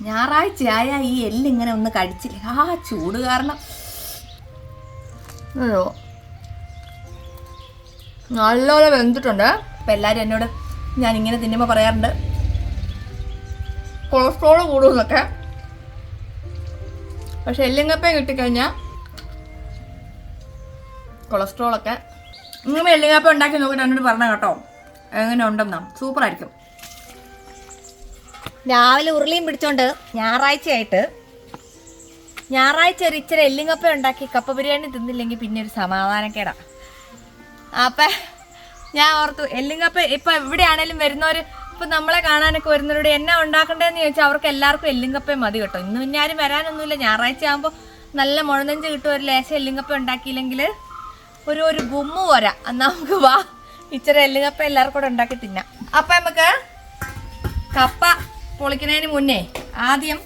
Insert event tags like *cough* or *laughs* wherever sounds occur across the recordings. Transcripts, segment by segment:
ഞായറാഴ്ചയായ ഈ എല്ലിങ്ങനെ ഒന്ന് കടിച്ചില്ല? ആ ചൂട് കാരണം. അയ്യോ. നല്ലപോലെ വെന്തിട്ടുണ്ട്. അപ്പം എല്ലാവരും എന്നോട് ഞാൻ ഇങ്ങനെ തിന്നുമ്പോൾ പറയാറുണ്ട്. കൊളസ്ട്രോൾ കൂടുമെന്നൊക്കെ. പക്ഷെ എല്ലിങ്ങപ്പം കിട്ടിക്കഴിഞ്ഞാൽ കൊളസ്ട്രോളൊക്കെ. നിങ്ങൾ എല്ലിങ്ങപ്പം ഉണ്ടാക്കി നോക്കിയിട്ട് എന്നോട് പറഞ്ഞ കേട്ടോ. എങ്ങനെ ഉണ്ടെന്നാ സൂപ്പറായിരിക്കും. രാവിലെ ഉരുളിയും പിടിച്ചോണ്ട് ഞായറാഴ്ചയായിട്ട് ഞായറാഴ്ച ഒരു ഇച്ചിരി എല്ലിങ്ങപ്പ ഉണ്ടാക്കി കപ്പ ബിരിയാണി തിന്നില്ലെങ്കിൽ പിന്നെ ഒരു സമാധാനക്കേടാ. അപ്പം ഞാൻ ഓർത്തു എല്ലിങ്ങപ്പ ഇപ്പം എവിടെയാണേലും വരുന്നവർ ഇപ്പം നമ്മളെ കാണാനൊക്കെ വരുന്നവരോട് എന്നാ ഉണ്ടാക്കണ്ടേന്ന് ചോദിച്ചാൽ അവർക്ക് എല്ലാവർക്കും എല്ലിങ്കപ്പേ മതി കേട്ടോ. ഇന്ന് പിന്നെ ആരും വരാനൊന്നുമില്ല. ഞായറാഴ്ച ആകുമ്പോൾ നല്ല മുഴനെഞ്ച് കിട്ടും ഒരു ലേശം എല്ലിങ്കപ്പ ഉണ്ടാക്കിയില്ലെങ്കിൽ ഒരു ഒരു ഗുമ്മു പോരാ. എന്നാ നമുക്ക് വാ. ഇച്ചിരി എല്ലുകപ്പ എല്ലാവർക്കും കൂടെ ഉണ്ടാക്കി തിന്നാം. അപ്പൊ നമുക്ക് കപ്പ പൊളിക്കുന്നതിന് മുന്നേ ആദ്യം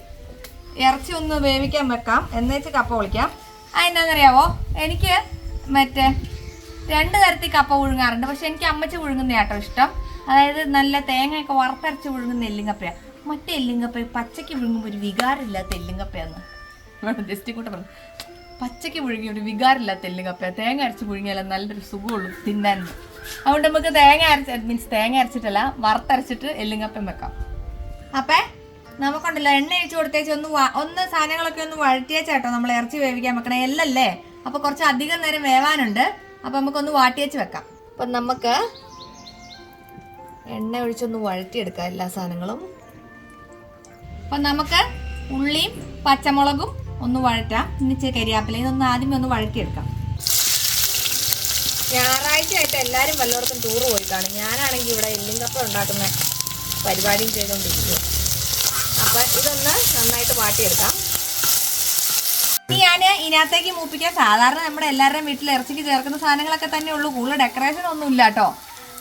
ഇറച്ചി ഒന്ന് വേവിക്കാൻ വെക്കാം. എന്നേച്ച് കപ്പ പൊളിക്കാം. അതിനെന്നറിയാവോ എനിക്ക് മറ്റേ രണ്ട് തരത്തിൽ കപ്പ പുഴുങ്ങാറുണ്ട്. പക്ഷെ എനിക്ക് അമ്മച്ച് പുഴുങ്ങുന്ന കേട്ടോ ഇഷ്ടം. അതായത് നല്ല തേങ്ങയൊക്കെ വറുത്തരച്ച് പുഴുങ്ങുന്ന എല്ലിങ്കപ്പയാണ് മറ്റേ എല്ലിങ്കപ്പ പച്ചയ്ക്ക് പുഴുങ്ങുമ്പോൾ ഒരു വികാരമില്ലാത്ത എല്ലിങ്കപ്പയാന്ന്. ജസ്റ്റ് കൂട്ടം പറഞ്ഞു പച്ചയ്ക്ക് പുഴുങ്ങി ഒരു വികാരമില്ലാത്ത എല്ലുങ്കപ്പ തേങ്ങ അരച്ച് പുഴുങ്ങിയാലും നല്ലൊരു സുഖമുള്ളൂ തിന്നാൻ. അതുകൊണ്ട് നമുക്ക് തേങ്ങ അരച്ച് മീൻസ് തേങ്ങ അരച്ചിട്ടല്ല വറുത്തരച്ചിട്ട് എല്ലുങ്കപ്പം വെക്കാം. അപ്പേ നമുക്കുണ്ടല്ലോ എണ്ണ ഒഴിച്ച് കൊടുത്തേച്ച് ഒന്ന് ഒന്ന് സാധനങ്ങളൊക്കെ ഒന്ന് വഴറ്റിയേച്ചാട്ടോ നമ്മൾ ഇറച്ചി വേവിക്കാൻ വെക്കണേ. എല്ലല്ലേ? അപ്പൊ കുറച്ച് അധികം നേരം വേവാനുണ്ട്. അപ്പൊ നമുക്കൊന്ന് വാട്ടിയേച്ച് വെക്കാം. അപ്പൊ നമുക്ക് എണ്ണ ഒഴിച്ചൊന്ന് വഴറ്റിയെടുക്കാം എല്ലാ സാധനങ്ങളും. അപ്പൊ നമുക്ക് ഉള്ളിയും പച്ചമുളകും ഒന്ന് വഴറ്റാം. ഇന്നിച്ച് കരിയാപ്പില ഇതൊന്ന് ആദ്യമേ ഒന്ന് വഴറ്റിയെടുക്കാം. ഞായറാഴ്ച ആയിട്ട് എല്ലാവരും വല്ലവർക്കും ടൂർ പോയിട്ടാണ് ഞാനാണെങ്കിൽ ഇവിടെ എല്ലിങ്കപ്പ ഉണ്ടാക്കുന്ന. പരിപാടിയും ചെയ്തുകൊണ്ടിരിക്കുക അപ്പം ഇതൊന്ന് നന്നായിട്ട് വാട്ടിയെടുക്കാം. ഞാൻ ഇതിനകത്തേക്ക് മൂപ്പിക്കാൻ സാധാരണ നമ്മുടെ എല്ലാവരുടെയും വീട്ടിൽ ഇറച്ചിക്ക് ചേർക്കുന്ന സാധനങ്ങളൊക്കെ തന്നെ ഉള്ളൂ. കൂടുതൽ ഡെക്കറേഷൻ ഒന്നും ഇല്ല കേട്ടോ.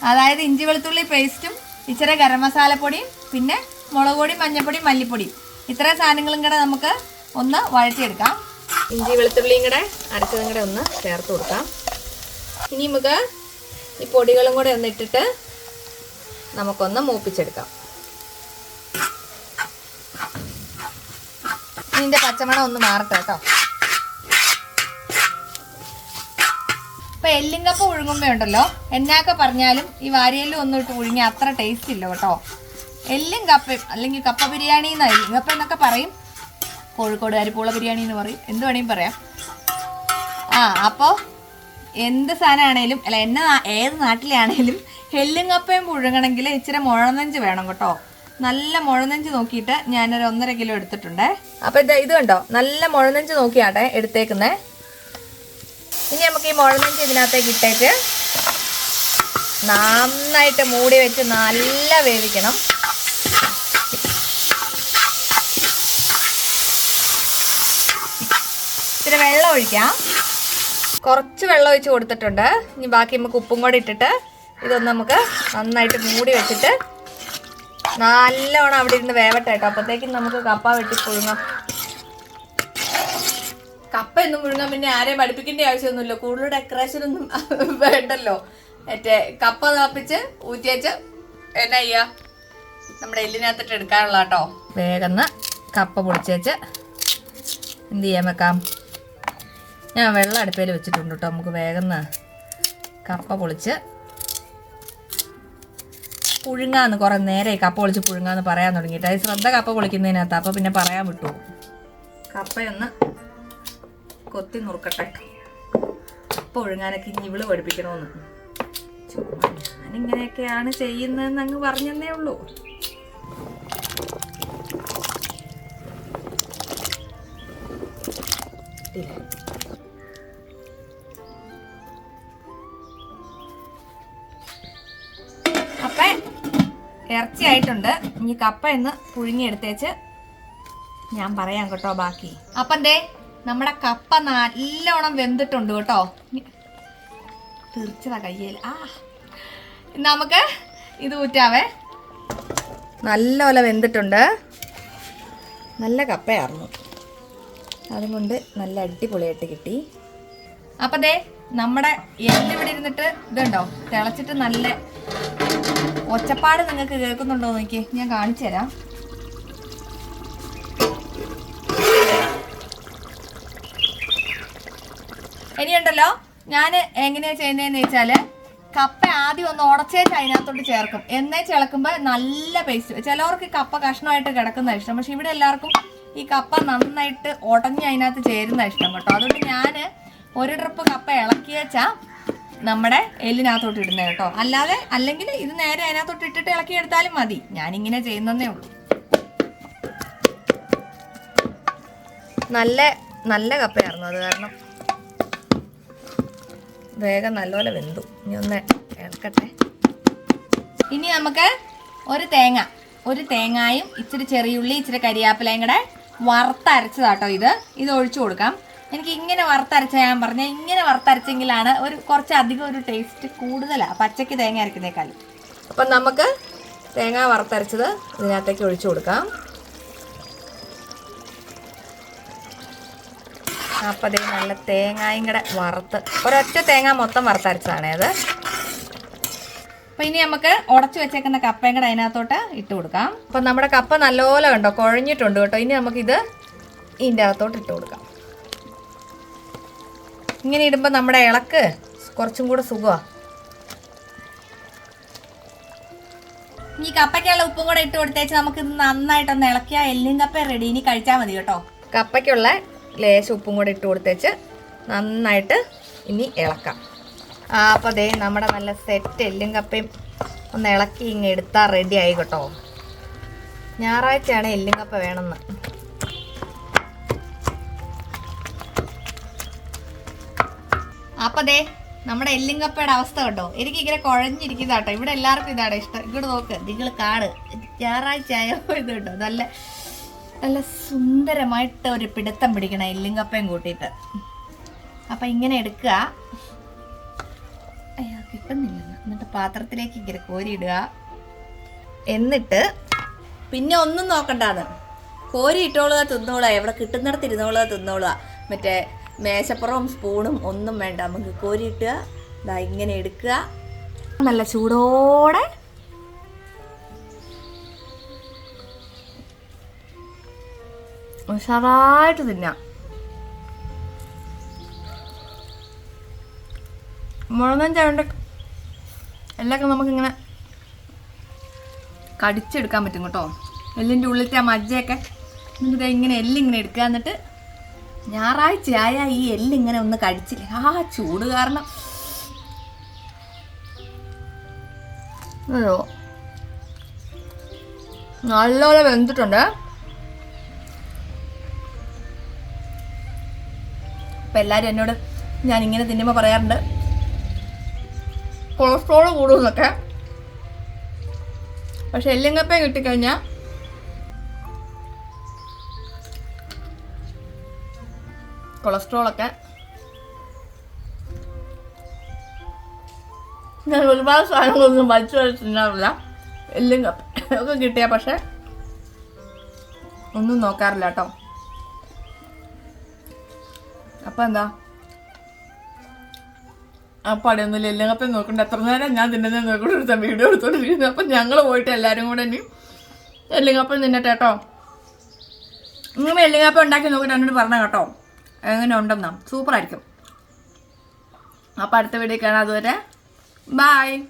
അതായത് ഇഞ്ചി വെളുത്തുള്ളി പേസ്റ്റും ഇച്ചിരി ഗരം മസാലപ്പൊടിയും പിന്നെ മുളക് പൊടി മഞ്ഞപ്പൊടി മല്ലിപ്പൊടി ഇത്രയും സാധനങ്ങളും കൂടെ നമുക്ക് ഒന്ന് വഴറ്റിയെടുക്കാം. ഇഞ്ചി വെളുത്തുള്ളിയും കൂടെ അരച്ചതും കൂടെ ഒന്ന് ചേർത്ത് കൊടുക്കാം. ഇനി നമുക്ക് ഈ പൊടികളും കൂടെ ഒന്ന് ഇട്ടിട്ട് നമുക്കൊന്ന് മൂപ്പിച്ചെടുക്കാം. ഇതിന്റെ പച്ചമണം ഒന്ന് മാറട്ടെ കേട്ടോ. ഇപ്പൊ എല്ലിങ്കപ്പ പുഴുങ്ങുമ്പോ ഉണ്ടല്ലോ എന്നാക്കെ പറഞ്ഞാലും ഈ വാരിയെല്ലും ഒന്നും ഇട്ട് ഉഴുങ്ങി അത്ര ടേസ്റ്റ് ഇല്ല കേട്ടോ. എല്ലും കപ്പയും അല്ലെങ്കിൽ കപ്പ ബിരിയാണി എന്നാ എല്ലിങ്കപ്പ എന്നൊക്കെ പറയും. കോഴിക്കോട് അരിപ്പൂള ബിരിയാണി എന്ന് പറയും. എന്ത് വേണമെങ്കിലും പറയാം. ആ അപ്പോൾ എന്ത് സാധനമാണേലും അല്ല എന്നെ ഏത് നാട്ടിലാണേലും എല്ലുങ്ങപ്പയും പുഴുങ്ങണമെങ്കിൽ ഇച്ചിരി മുഴനെഞ്ച് വേണം കേട്ടോ. നല്ല മുഴനെഞ്ച് നോക്കിയിട്ട് ഞാനൊരു ഒന്നര കിലോ എടുത്തിട്ടുണ്ടേ. അപ്പോൾ ഇത് ഇത് കണ്ടോ? നല്ല മുഴനെഞ്ച് നോക്കിയാട്ടെ എടുത്തേക്കുന്നേ. ഇനി നമുക്ക് ഈ മുഴനെഞ്ച് ഇതിനകത്തേക്ക് ഇട്ടേക്ക് നന്നായിട്ട് മൂടി വെച്ച് നല്ല വേവിക്കണം. ഇത്തിരി വെള്ളം ഒഴിക്കാം. കുറച്ച് വെള്ളം ഒഴിച്ച് കൊടുത്തിട്ടുണ്ട്. ഇനി ബാക്കി നമുക്ക് ഉപ്പും കൂടി ഇട്ടിട്ട് ഇതൊന്ന് നമുക്ക് നന്നായിട്ട് മൂടി വെച്ചിട്ട് നല്ലോണം അവിടെ ഇരുന്ന് വേവട്ടെ കേട്ടോ. അപ്പോഴത്തേക്കും നമുക്ക് കപ്പ വെട്ടി പുഴുങ്ങാം. കപ്പ ഒന്നും മുഴുങ്ങാൻ പിന്നെ ആരെയും പഠിപ്പിക്കേണ്ട ആവശ്യമൊന്നുമില്ല. കൂടുതൽ ഡെക്കറേഷൻ ഒന്നും *laughs* വേണ്ടല്ലോ. മറ്റേ കപ്പ തിളപ്പിച്ച് ഊറ്റിയച്ച് എന്നാ ചെയ്യാ? നമ്മുടെ എല്ലിനകത്തിട്ട് എടുക്കാനുള്ള കേട്ടോ. വേഗം കപ്പ പൊടിച്ചേച്ച് എന്ത് ചെയ്യാൻ വെക്കാം? ഞാൻ വെള്ളം അടുപ്പയിൽ വെച്ചിട്ടുണ്ട് കേട്ടോ. നമുക്ക് വേഗം കപ്പ പൊളിച്ച് പുഴുങ്ങാന്ന് കുറേ നേരെ കപ്പ പൊളിച്ച് പുഴുങ്ങാന്ന് പറയാൻ തുടങ്ങിയിട്ട്. അത് ശ്രദ്ധ കപ്പ പൊളിക്കുന്നതിനകത്ത്. അപ്പോൾ പിന്നെ പറയാൻ വിട്ടു. കപ്പയൊന്ന് കൊത്തി നുറുക്കട്ടെ. കപ്പ ഒഴുങ്ങാനൊക്കെ ഇനി ഇവൾ പഠിപ്പിക്കണമെന്ന് ചുമ്മാ ഞാനിങ്ങനെയൊക്കെയാണ് ചെയ്യുന്നതെന്ന് അങ്ങ് പറഞ്ഞെന്നേ ഉള്ളൂ. ഇറച്ചി ആയിട്ടുണ്ട് ഇനി കപ്പ എന്ന് പുഴുങ്ങിയെടുത്തേച്ച് ഞാൻ പറയാം കേട്ടോ ബാക്കി. അപ്പൊ എന്തേ നമ്മുടെ കപ്പ നല്ലോണം വെന്തിട്ടുണ്ട് കേട്ടോ. തീർച്ചതാ കയ്യിൽ ആ നമുക്ക് ഇത് ഊറ്റാവേ. നല്ലപോലെ വെന്തിട്ടുണ്ട്. നല്ല കപ്പയായിരുന്നു അതുകൊണ്ട് നല്ല അടിപൊളിയായിട്ട് കിട്ടി. അപ്പൊ ദേ നമ്മുടെ എല്ലിവിടെ ഇരുന്നിട്ട് ഇതുണ്ടോ? തിളച്ചിട്ട് നല്ല ഒച്ചപ്പാട് നിങ്ങൾക്ക് കേൾക്കുന്നുണ്ടോ നോക്കി ഞാൻ കാണിച്ചു തരാം. ഇനിയുണ്ടല്ലോ ഞാൻ എങ്ങനെയാ ചെയ്യുന്നതെന്ന് വെച്ചാൽ കപ്പ ആദ്യം ഒന്ന് ഉടച്ചേച്ച് അതിനകത്തോട്ട് ചേർക്കും. എന്നേ ചിളക്കുമ്പോൾ നല്ല പേസ്റ്റ് ചിലവർക്ക് കപ്പ കഷ്ണമായിട്ട് കിടക്കുന്ന ഇഷ്ടം. പക്ഷെ ഇവിടെ എല്ലാവർക്കും ഈ കപ്പ നന്നായിട്ട് ഉടഞ്ഞ് അതിനകത്ത് ചേരുന്ന ഇഷ്ടം കേട്ടോ. അതുകൊണ്ട് ഞാൻ ഒരു ട്രിപ്പ് കപ്പ ഇളക്കിയേച്ചാ നമ്മുടെ എല്ലിനകത്തോട്ട് ഇടുന്നത് കേട്ടോ. അല്ലാതെ അല്ലെങ്കിൽ ഇത് നേരെ അതിനകത്തോട്ട് ഇട്ടിട്ട് ഇളക്കി എടുത്താലും മതി. ഞാനിങ്ങനെ ചെയ്യുന്നതേ ഉള്ളൂ. നല്ല നല്ല കപ്പയായിരുന്നു അത് കാരണം വേഗം നല്ലപോലെ വെന്തു. ഇനി ഒന്ന് ഇളക്കട്ടെ. ഇനി നമുക്ക് ഒരു തേങ്ങ ഒരു തേങ്ങായും ഇച്ചിരി ചെറിയുള്ളി ഇച്ചിരി കരിയാപ്പിലയും കൂടെ വറുത്തരച്ചതാട്ടോ ഇത്. ഇത് ഒഴിച്ചു കൊടുക്കാം. എനിക്ക് ഇങ്ങനെ വറുത്തരച്ച ഞാൻ പറഞ്ഞ ഇങ്ങനെ വറുത്തരച്ചെങ്കിലാണ് ഒരു കുറച്ചധികം ഒരു ടേസ്റ്റ് കൂടുതലാണ് പച്ചയ്ക്ക് തേങ്ങ അരക്കുന്നേക്കാളും. അപ്പം നമുക്ക് തേങ്ങ വറുത്തരച്ചത് ഇതിനകത്തേക്ക് ഒഴിച്ചു കൊടുക്കാം. അപ്പം അതേ നല്ല തേങ്ങായും കൂടെ വറുത്ത് ഒരൊറ്റ തേങ്ങ മൊത്തം വറുത്തരച്ചതാണേ അത്. അപ്പം ഇനി നമുക്ക് ഉടച്ചു വെച്ചേക്കുന്ന കപ്പയും കൂടെ അതിനകത്തോട്ട് ഇട്ട് കൊടുക്കാം. അപ്പം നമ്മുടെ കപ്പ നല്ലപോലെ കണ്ടോ കുഴഞ്ഞിട്ടുണ്ട് കേട്ടോ. ഇനി നമുക്കിത് ഇതിന്റെ അകത്തോട്ട് ഇട്ട് കൊടുക്കാം. ഇങ്ങനെ ഇടുമ്പോൾ നമ്മുടെ ഇളക്ക് കുറച്ചും കൂടെ സുഖമാണ് ഈ കപ്പയ്ക്കുള്ള ഉപ്പും കൂടെ ഇട്ട് കൊടുത്തേച്ച് നമുക്ക് ഇത് നന്നായിട്ടൊന്ന് ഇളക്കിയാൽ എല്ലും കപ്പ റെഡി ഇനി കഴിച്ചാൽ മതി കേട്ടോ. കപ്പയ്ക്കുള്ള ലേശം ഉപ്പും കൂടെ ഇട്ട് കൊടുത്തേച്ച് നന്നായിട്ട് ഇനി ഇളക്കാം. ആ അപ്പോൾ ദേ നമ്മുടെ നല്ല സെറ്റ് എല്ലും കപ്പയും ഒന്ന് ഇളക്കി ഇങ്ങ് എടുത്താൽ റെഡി ആയി കേട്ടോ. ഞായറാഴ്ചയാണ് എല്ലും കപ്പ വേണമെന്ന്. അപ്പൊ ദേ നമ്മുടെ എല്ലിങ്കപ്പയുടെ അവസ്ഥ കേട്ടോ എനിക്ക് ഇങ്ങനെ കുഴഞ്ഞിരിക്കുന്ന കേട്ടോ ഇവിടെ എല്ലാവർക്കും ഇതാണ് ഇഷ്ടം. ഇങ്ങോട്ട് നോക്ക്. നിങ്ങൾ കാട് ഞായറാഴ്ച ആയോ ഇത് കേട്ടോ നല്ല നല്ല സുന്ദരമായിട്ട് ഒരു പിടുത്തം പിടിക്കണം എല്ലിങ്കപ്പയും കൂട്ടിയിട്ട്. അപ്പൊ ഇങ്ങനെ എടുക്കുക. അയ്യോ കിട്ടുന്നില്ല എന്നിട്ട് പാത്രത്തിലേക്ക് ഇങ്ങനെ കോരിയിടുക. എന്നിട്ട് പിന്നെ ഒന്നും നോക്കണ്ടാന്ന് കോരി ഇട്ടോളുക തിന്നോളുക. എവിടെ കിട്ടുന്നിടത്ത് ഇരുന്നോളുക തിന്നോളുക. മറ്റേ മേശപ്പുറവും സ്പൂണും ഒന്നും വേണ്ട. നമുക്ക് കോരി ഇട്ടുക ഇതാ ഇങ്ങനെ എടുക്കുക. നല്ല ചൂടോടെ. ഉഷാറായിട്ട് തിന്നാം. മുളകൻ ചേണ്ട എല്ലൊക്കെ നമുക്കിങ്ങനെ കടിച്ചെടുക്കാൻ പറ്റും കേട്ടോ. എല്ലിന്റെ ഉള്ളിലത്തെ ആ മജ്ജയൊക്കെ. നമുക്ക് ഇങ്ങനെ എല്ലിങ്ങനെ എടുക്കുക എന്നിട്ട് ഞായറാഴ്ചയായ ഈ എല്ലിങ്ങനെ ഒന്ന് കടിച്ചില്ല? ആ ചൂട് കാരണം. അയ്യോ. നല്ലപോലെ വെന്തിട്ടുണ്ട്. അപ്പം എല്ലാവരും എന്നോട് ഞാൻ ഇങ്ങനെ തിന്നുമ്പോൾ പറയാറുണ്ട് കൊളസ്ട്രോൾ കൂടുമെന്നൊക്കെ പക്ഷെ എല്ലിങ്കപ്പ കിട്ടിക്കഴിഞ്ഞാൽ കൊളസ്ട്രോളൊക്കെ. ഞാൻ ഒരുപാട് സാധനങ്ങളൊന്നും വലിച്ചു വരച്ചിട്ടുണ്ടാവില്ല. എല്ലും ഒക്കെ കിട്ടിയ പക്ഷെ ഒന്നും നോക്കാറില്ല കേട്ടോ. അപ്പം എന്താ? ആ പടിയൊന്നുമില്ല എല്ലാം അപ്പം നോക്കണ്ട. എത്ര നേരം ഞാൻ തിന്നെ എടുത്ത വീഡിയോ എടുത്തോണ്ടിരിക്കുന്നു. അപ്പം ഞങ്ങൾ പോയിട്ട് എല്ലാവരും കൂടെ ഇനി എല്ലിങ്ങപ്പം തിന്നട്ടെ കേട്ടോ. നിങ്ങൾ എല്ലിങ്ങപ്പം ഉണ്ടാക്കി നോക്കിയിട്ട് എന്നോട് പറഞ്ഞ കേട്ടോ. എങ്ങനെ ഉണ്ടെന്നാ സൂപ്പറായിരിക്കും. അപ്പം അടുത്ത വീഡിയോ കാണാം. അതുവരെ ബായ്.